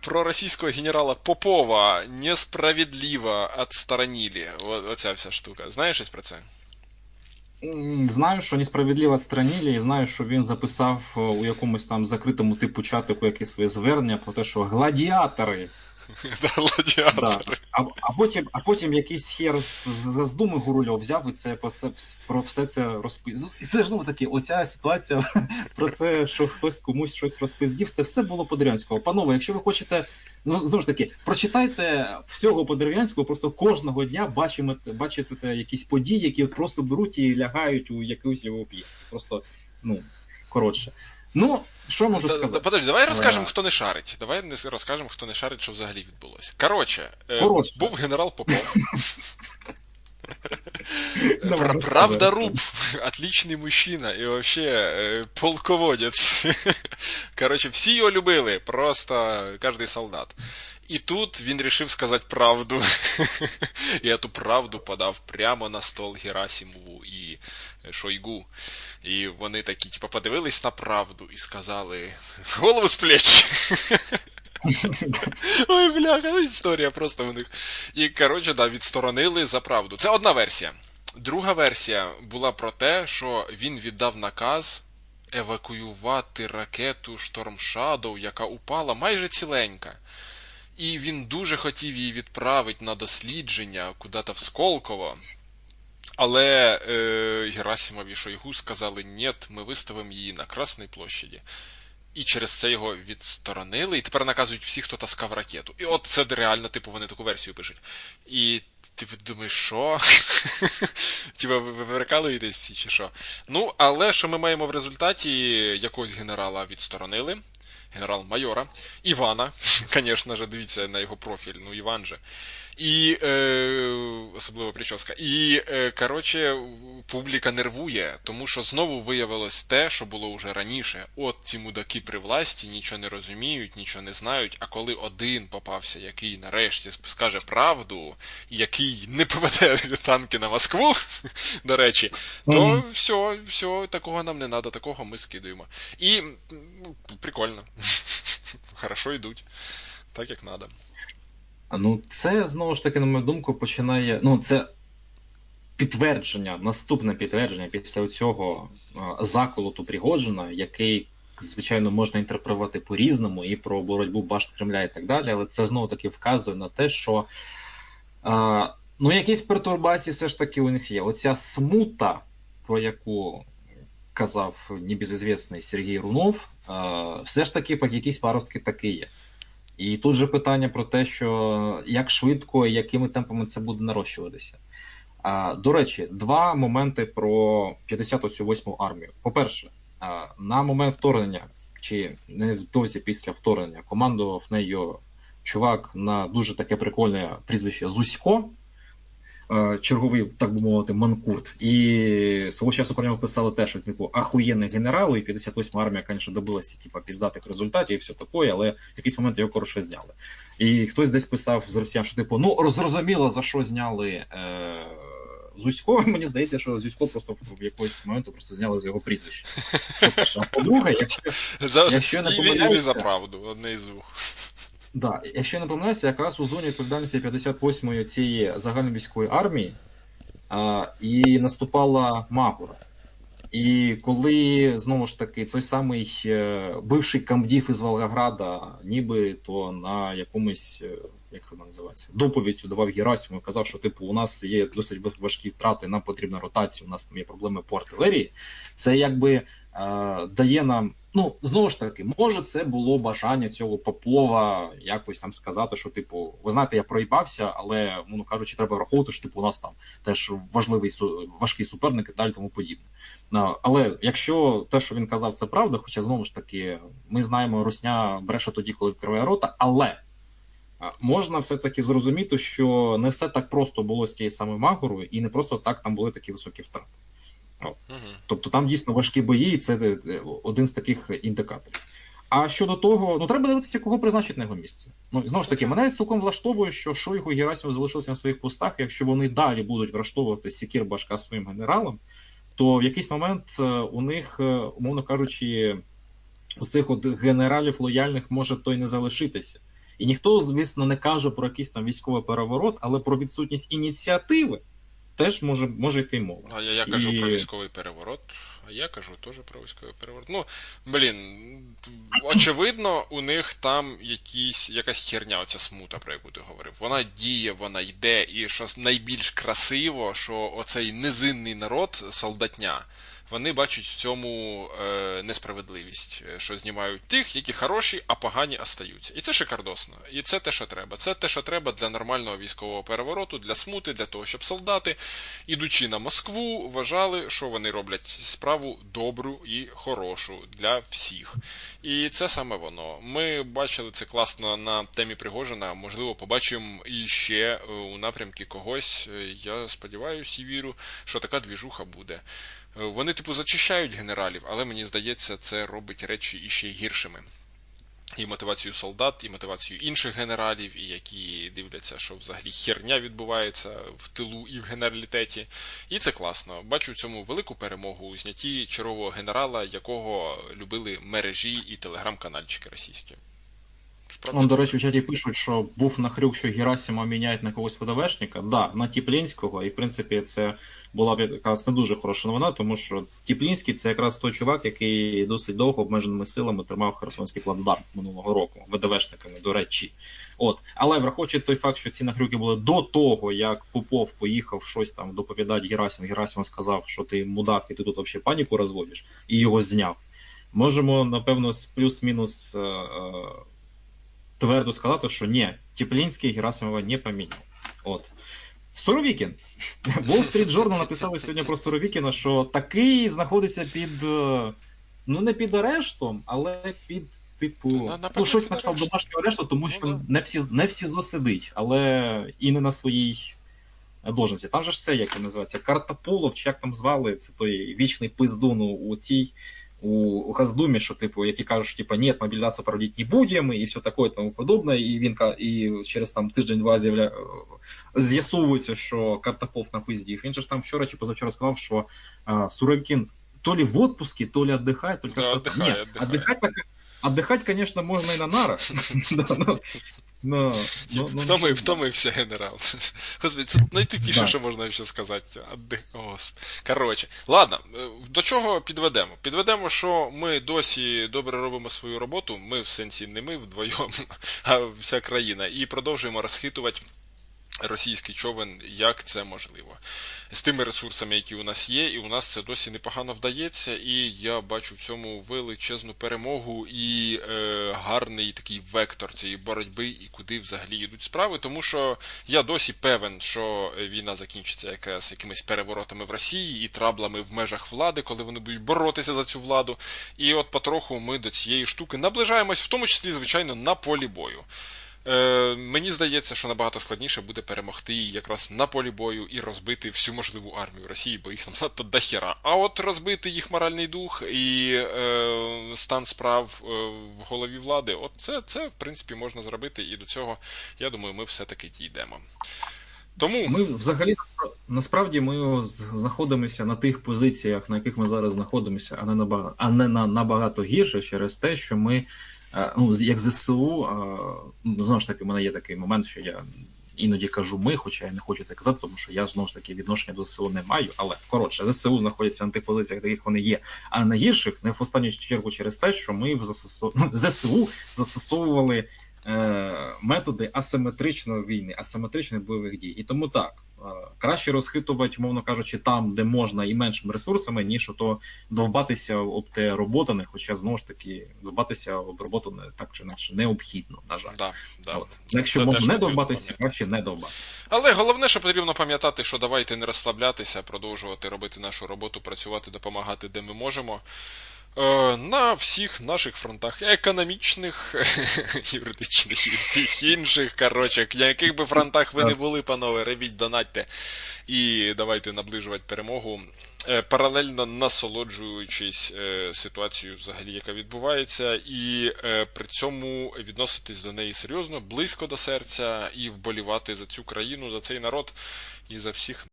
про російського генерала Попова несправедливо відсторонили. Оця вся штука. Знаєш щось про це? Знаю, що несправедливо відсторонили, і знаю, що він записав е, у якомусь там закритому типу чатику якесь своє звернення про те, що гладіатори. А, потім а потім якийсь хер з, з Думи Гурульов взяв і це про це про все це розписав. І це ж ну таки, оця ситуація про те, що хтось комусь щось розпиздів, це все було по дерев'янського. Панове, якщо ви хочете Ну, знову ж таки, прочитайте всього по дерев'янському, просто кожного дня бачимо, бачите якісь події, які просто беруть і лягають у якусь його п'єсу. Просто, ну, коротше. Ну, що можу да, сказати? Подожди, давай розкажемо, хто не шарить. Давай не розкажемо, хто не шарить, що взагалі відбулося. Коротше, е, Коротше. був генерал Попов. Правда, руб, отличный мужчина і вообще полководець. полководец. Короче, всі його любили, просто кожен солдат. І тут він рішив сказати правду. І эту правду подав прямо на стол Герасимову і Шойгу. І вони такі, типу, подивились на правду і сказали: голову з плеч. Ой, бляха, історія просто у них. І, коротше, да, відсторонили за правду. Це одна версія. Друга версія була про те, що він віддав наказ евакуювати ракету Storm Shadow, яка упала майже ціленька. І він дуже хотів її відправити на дослідження куди-то в Сколково. Але е, Герасимов Шойгу сказали, ні, ми виставимо її на Красній площаді. І через це його відсторонили, і тепер наказують всіх, хто таскав ракету. І от це реально, типу, вони таку версію пишуть. І ти думаєш, що? Типа ви вирикалуєтесь всі чи що? Ну, але що ми маємо в результаті якогось генерала відсторонили, генерал-майора, Івана, звісно ж, дивіться на його профіль, ну Іван же. І е, особливо прическа. І е, коротше, публіка нервує, тому що знову виявилось те, що було вже раніше. От ці мудаки при власті нічого не розуміють, нічого не знають. А коли один попався, який нарешті скаже правду, який не поведе танки на Москву, до речі, то mm-hmm. все, все, такого нам не треба, такого ми скидуємо. І прикольно. Хорошо йдуть, так як треба. Ну, це знову ж таки, на мою думку, починає. Ну, це підтвердження, наступне підтвердження після цього заколоту Пригоджина, який, звичайно, можна інтерпретувати по-різному, і про боротьбу башт Кремля і так далі, але це знову таки вказує на те, що а, ну, якісь пертурбації все ж таки у них є. Оця смута, про яку казав небезізвісний Сергій Рунов, а, все ж таки якісь паростки таки є. І тут же питання про те, що як швидко і якими темпами це буде нарощуватися. А, До речі, два моменти про 58-му армію. По-перше, на момент вторгнення, чи не досі після вторгнення, командував нею чувак на дуже таке прикольне прізвище Зусько. Е, черговий, так би мовити, манкурт. І свого часу про нього писали теж, що типу ахуєнний генерал, і 58 армія, звісно, добилася типу, піздатих результатів і все таке, але в якийсь момент його коротше зняли. І хтось десь писав з росіян, що типу, ну зрозуміло, за що зняли. Е- Зусько, мені здається, що Зусько просто в якогось моменту просто зняли з його прізвища. По-друге, якщо, якщо не помиляюся... за правду, одне із двох. Да, я не помиляюся, якраз у зоні відповідальності 58-ї цієї загальновійськової армії а, і наступала Магура. І коли знову ж таки той самий е, бивший камдів із Волгограда, ніби то на якомусь, е, як вона називається, доповідь давав Герасиму і казав, що типу у нас є досить важкі втрати, нам потрібна ротація, у нас там є проблеми по артилерії, це якби е, дає нам Ну, знову ж таки, може, це було бажання цього Попова якось там сказати, що, типу, ви знаєте, я проїбався, але, ну кажучи, треба враховувати, що типу, у нас там теж важливий важкий суперник і далі тому подібне. Але якщо те, що він казав, це правда, хоча знову ж таки, ми знаємо, Русня бреше тоді, коли відкриває рота, але можна все-таки зрозуміти, що не все так просто було з тією самою Магорою, і не просто так там були такі високі втрати. Угу. Тобто там дійсно важкі бої, і це е, один з таких індикаторів. А щодо того, ну треба дивитися, кого призначить на його місце. Ну знову ж таки, мене цілком влаштовує, що Шойгу і Герасимов залишилися на своїх постах. Якщо вони далі будуть влаштовувати Сікір Башка своїм генералом, то в якийсь момент е, у них, е, умовно кажучи, у цих от генералів лояльних може той не залишитися. І ніхто, звісно, не каже про якийсь там військовий переворот, але про відсутність ініціативи теж може, може йти мова. А я, я кажу І- про військовий переворот, а я кажу теж про військовий переворот. Ну, блін, очевидно, у них там якісь, якась херня, оця смута, про яку ти говорив. Вона діє, вона йде, і що найбільш красиво, що оцей низинний народ, солдатня, вони бачать в цьому е, несправедливість, е, що знімають тих, які хороші, а погані остаються. І це шикардосно. І це те, що треба. Це те, що треба для нормального військового перевороту, для смути, для того, щоб солдати, ідучи на Москву, вважали, що вони роблять справу добру і хорошу для всіх. І це саме воно. Ми бачили це класно на темі Пригожина. Можливо, побачимо і ще е, у напрямки когось. Я сподіваюся і вірю, що така двіжуха буде. Вони, типу, зачищають генералів, але мені здається, це робить речі іще гіршими. І мотивацію солдат, і мотивацію інших генералів, і які дивляться, що взагалі херня відбувається в тилу і в генералітеті. І це класно. Бачу в цьому велику перемогу у знятті чергового генерала, якого любили мережі і телеграм-канальчики російські. Он, до речі, в чаті пишуть, що був нахрюк, що Герасима міняють на когось ВДВшника. Да, на Тіплінського, і в принципі це була б якраз не дуже хороша новина, тому що Тіплінський це якраз той чувак, який досить довго обмеженими силами тримав Херсонський плацдарм минулого року, ВДВшниками, до речі. От, але враховуючи той факт, що ці нахрюки були до того, як Попов поїхав щось там доповідати Герасиму, Герасимов сказав, що ти мудак, і ти тут взагалі паніку розводиш, і його зняв. Можемо, напевно, з плюс-мінус. е, е, твердо сказати, що ні, Теплінський Герасимова не поміняв. От. Суровікін. Wall Street Journal написали сьогодні про Суровікіна, що такий знаходиться під. е, Ну, не під арештом, але під, типу, Ну, ну, щось на кшталт домашнього арешту, тому Ну, що да. не всі не всі засидить, але і не на своїй должності. Там же ж це, як він називається, Картополов, чи як там звали, це той вічний пиздун у цій у Газдумі, що типу, які кажуть, що типу, ні, мобілізацію проводити не будемо, і все таке, і тому подобне. І він ка- і через там тиждень-два з'явля... з'ясовується, що Картопов напиздів. Він же ж там вчора чи позавчора сказав, що а, Суровікін то ли в отпуске, то ли отдыхає, только Да, что- отдыхає, Ні, отдыхає. отдыхать так Отдыхать, конечно, можно и на нарах. Ну, ну, ну, ну, Втоми, ну, втомився генерал. Господи, це найтупіше, що можна ще сказати. Коротше, ладно, е, до чого підведемо? Підведемо, що ми досі добре робимо свою роботу. Ми в сенсі не ми вдвоєм, а вся країна, і продовжуємо розхитувати. Російський човен, як це можливо, з тими ресурсами, які у нас є, і у нас це досі непогано вдається. І я бачу в цьому величезну перемогу і е, гарний такий вектор цієї боротьби, і куди взагалі йдуть справи. Тому що я досі певен, що війна закінчиться якраз якимись переворотами в Росії і траблами в межах влади, коли вони будуть боротися за цю владу. І от потроху ми до цієї штуки наближаємось, в тому числі, звичайно, на полі бою. Е, мені здається, що набагато складніше буде перемогти якраз на полі бою і розбити всю можливу армію Росії, бо їх там надто дохера. А от розбити їх моральний дух і е, стан справ е, в голові влади, от це, це в принципі можна зробити, і до цього, я думаю, ми все-таки дійдемо. Тому Ми взагалі насправді ми знаходимося на тих позиціях, на яких ми зараз знаходимося, а не набагато, а не на набагато гірше через те, що ми, ну як ЗСУ, е, ну знову ж таки, у мене є такий момент, що я іноді кажу ми, хоча я не хочу це казати, тому що я знову ж таки відношення до ЗСУ не маю. Але коротше, ЗСУ знаходяться на тих позиціях, їх вони є, а на гірших не в останню чергу через те, що ми в ЗСУ, ну, застосовували е, методи асиметричної війни, асиметричних бойових дій. І тому так. Е, Краще розхитувати, мовно кажучи, там, де можна, і меншими ресурсами, ніж ото довбатися об те роботане, хоча знову ж таки довбатися об роботу не так чи інакше необхідно, на жаль. да, да. От. Якщо Це можна не довбатися, краще не довбатися. Але головне, що потрібно пам'ятати, що давайте не розслаблятися, продовжувати робити нашу роботу, працювати, допомагати, де ми можемо. Е, На всіх наших фронтах економічних, юридичних і всіх інших. Коротше, на яких би фронтах ви не були, панове, ревіть, донатьте і давайте наближувати перемогу. е, Паралельно насолоджуючись е, ситуацією, взагалі, яка відбувається, і при цьому відноситись до неї серйозно, близько до серця, і вболівати за цю країну, за цей народ і за всіх